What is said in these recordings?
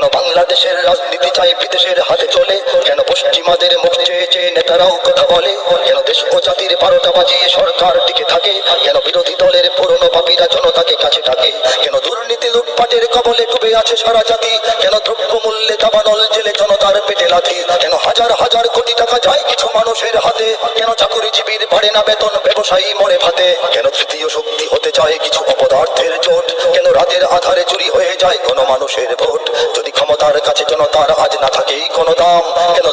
কেন বাংলাদেশের রাজনীতি চাই বিদেশের হাতে চলে? কেন আমাদের মুখ চেয়ে চেয়ে নেতারাও কথা বলে কেন দেশ ও জাতির বারোটা বাজিয়ে সরকার টিকে থাকে কেন বিরোধী দলের পুরনো পাপীরা জনতাকে কাছে ডাকে কেন দুর্নীতি লুটপাটের কবলে ডুবে আছে সারা জাতি কেন দ্রব্য মূল্যে দাবানল জেলে জনতার পেটে লাথি কেন হাজার হাজার কোটি টাকা যায় কিছু মানুষের হাতে কেন চাকুরিজীবীর বাড়ে না বেতন, ব্যবসায়ী মরে ভাতে কেন তৃতীয় শক্তি হতে চায় কিছু অপদার্থের জোট কেন রাতের আধারে চুরি হয়ে যায় কোন মানুষের ভোট, যদি ক্ষমতার কাছে জনতার আজ না থাকেই কোনো দাম কেন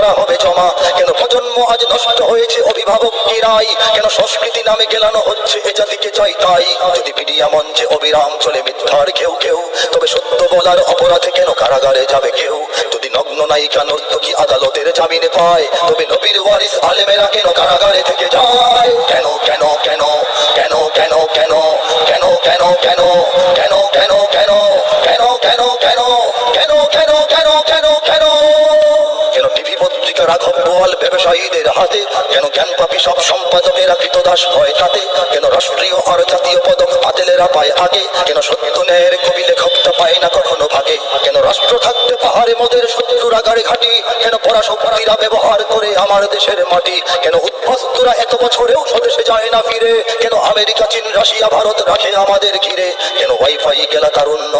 পতিতারা হবে জমা কেন প্রজন্ম আজ নষ্ট হয়েছে অভিভাবক কিরাই কেন সংস্কৃতি নামে গেলানো হচ্ছে এ জাতিকে চাই তাই যদি মিডিয়া মঞ্চে অবিরাম চলে মিথ্যার কেউ কেউ তবে সত্য বলার অপরাধে কেন কারাগারে যাবে কেউ যদি নগ্ন নায়িকা নর্তকী আদালতের জামিনে পায় তবে নবীর ওয়ারিস আলেমেরা কেন কারাগারে থেকে যায় কেন কেন কেন কেন কেন কেন কেন কেন কেন কেন হাতে কেন জ্ঞান পাপি সব সম্পাদকেরা কৃতদাস হয় তাতে কেন রাষ্ট্রীয় আর জাতীয় পদক আদেলেরা পায় আগে কেন সত্য ন্যায়ের কবি লেখকটা পায় না কখনো ভাগে কেন রাষ্ট্র থাকতে পাহাড়ে মোদের শত্রুরা গাড়ি ঘাটি কেন পরাশক্তিরা ব্যবহার করে আমার দেশের মাটি কেন উদ্ভস্তরা এত বছরেও স্বদেশে যায় না ফিরে কেন আমেরিকা, চীন, রাশিয়া, ভারত রাখে আমাদের ঘিরে কেন ওয়াইফাই গেলা তারুণ্য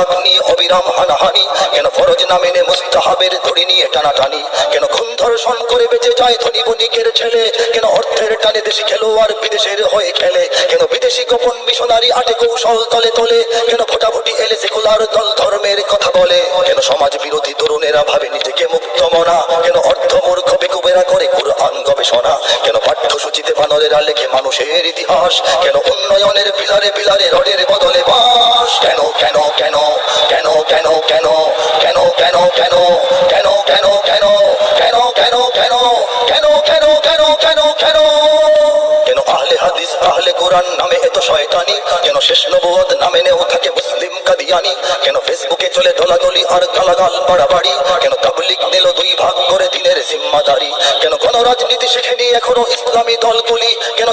তরিকা নিয়ে অবিরাম হানাহানি। কেন ফরজ না মেনে মুস্তাহাবের ধরি নিয়ে টানাটানি? কেন খুন ধর্ষণ করে বেঁচে যায় ধনী বণিকের ছেলে? কেন অর্থের টানে দেশি খেলোয়াড় বিদেশের হয়ে খেলে? কেন বিদেশি গোপন মিশনারি আটে কৌশল তলে তলে? কেন ভোটাভুটি এলে সেকুলার দল ধর্মের কথা বলে? কেন সমাজ বিরোধী তরুণেরা ভাবে নিজেকে মুক্ত মনা? কেন অর্ধ গবেষণা কেন পাঠ্যসূচিতে বানরেরা লেখে মানুষের ইতিহাস কেন উন্নয়নের পিলারে পিলারে রডের বদলে বাস কেন কেন কেন কেন কেন কেন কেন কেন কেন কেন কেন কেন শেষ নবুয়ত নামে নেও থাকে মুসলিম কাদিয়ানি। কেন ফেসবুকে চলে দলাদলি আর গালাগাল বাড়াবাড়ি? কেন তাবলিক দিল দুই ভাগ করে দিনের জিম্মাদারি? কেন কোন রাজনীতি শেখেনি এখনও ইসলামী দলগুলি? কেন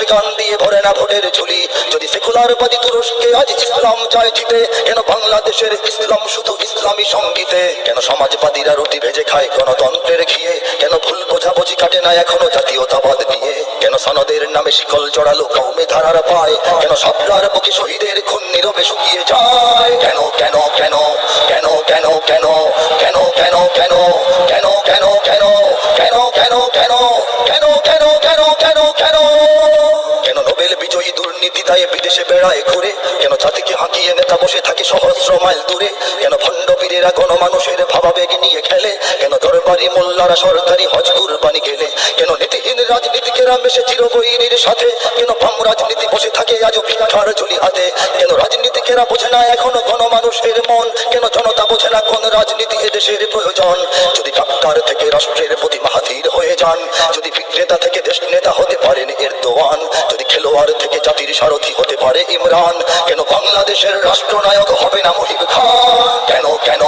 গান দিয়ে ভরে না ভোটের ঝুলি। যদি সেকুলারবাদী তুরস্কে আজ ইসলাম চায় জিতে, কেন বাংলাদেশের ইসলাম শুধু ইসলামী সঙ্গীতে? কেন সমাজবাদীরা রুটি ভেজে খায় গণতন্ত্রের ঘিয়ে? কেন ভুল বোঝাবুঝি কাটে না এখনও জাতীয়তাবাদ নিয়ে? কেন সনদের নামে শিকল জড়ালো কৌমে ধারার পায়? কেন সাবলার বুকে শহীদের খুন নীরবে শুকিয়ে যায়? কেন কেন কেন কেন কেন কেন কেন কেন বেড়ায় ঘুরে। কেন জাতিকে হাঁকিয়ে নেতা বসে থাকে সহস্র মাইল দূরে? কেন ভণ্ড পীরেরা গণমানুষের ভাবাবেগ নিয়ে খেলে? কেন দরবারি মোল্লারা সরকারি হজ কুরবানি গেলে কেন নীতিহীন রাজনীতিকেরা মেশে চিরবৈরীর সাথে? কেন বাম রাজনীতি বসে থাকে আজও ভিক্ষার ঝুলি হাতে? কেন রাজনীতিকেরা বোঝে না এখনও গণমানুষের মন? কেন জনতা বোঝে না কোন রাজনীতি এদেশের প্রয়োজন? যদি ডাক্তার থেকে রাষ্ট্রের প্রতি মাহাতির হয়ে যান, যদি বিক্রেতা থেকে দেশ নেতা হতে পারেন যদি খেলোয়াড় থেকে জাতির সারথি হতে পারে ইমরান, কেন বাংলাদেশের রাষ্ট্রনায়ক হবে না মহিব খান? কেন কেন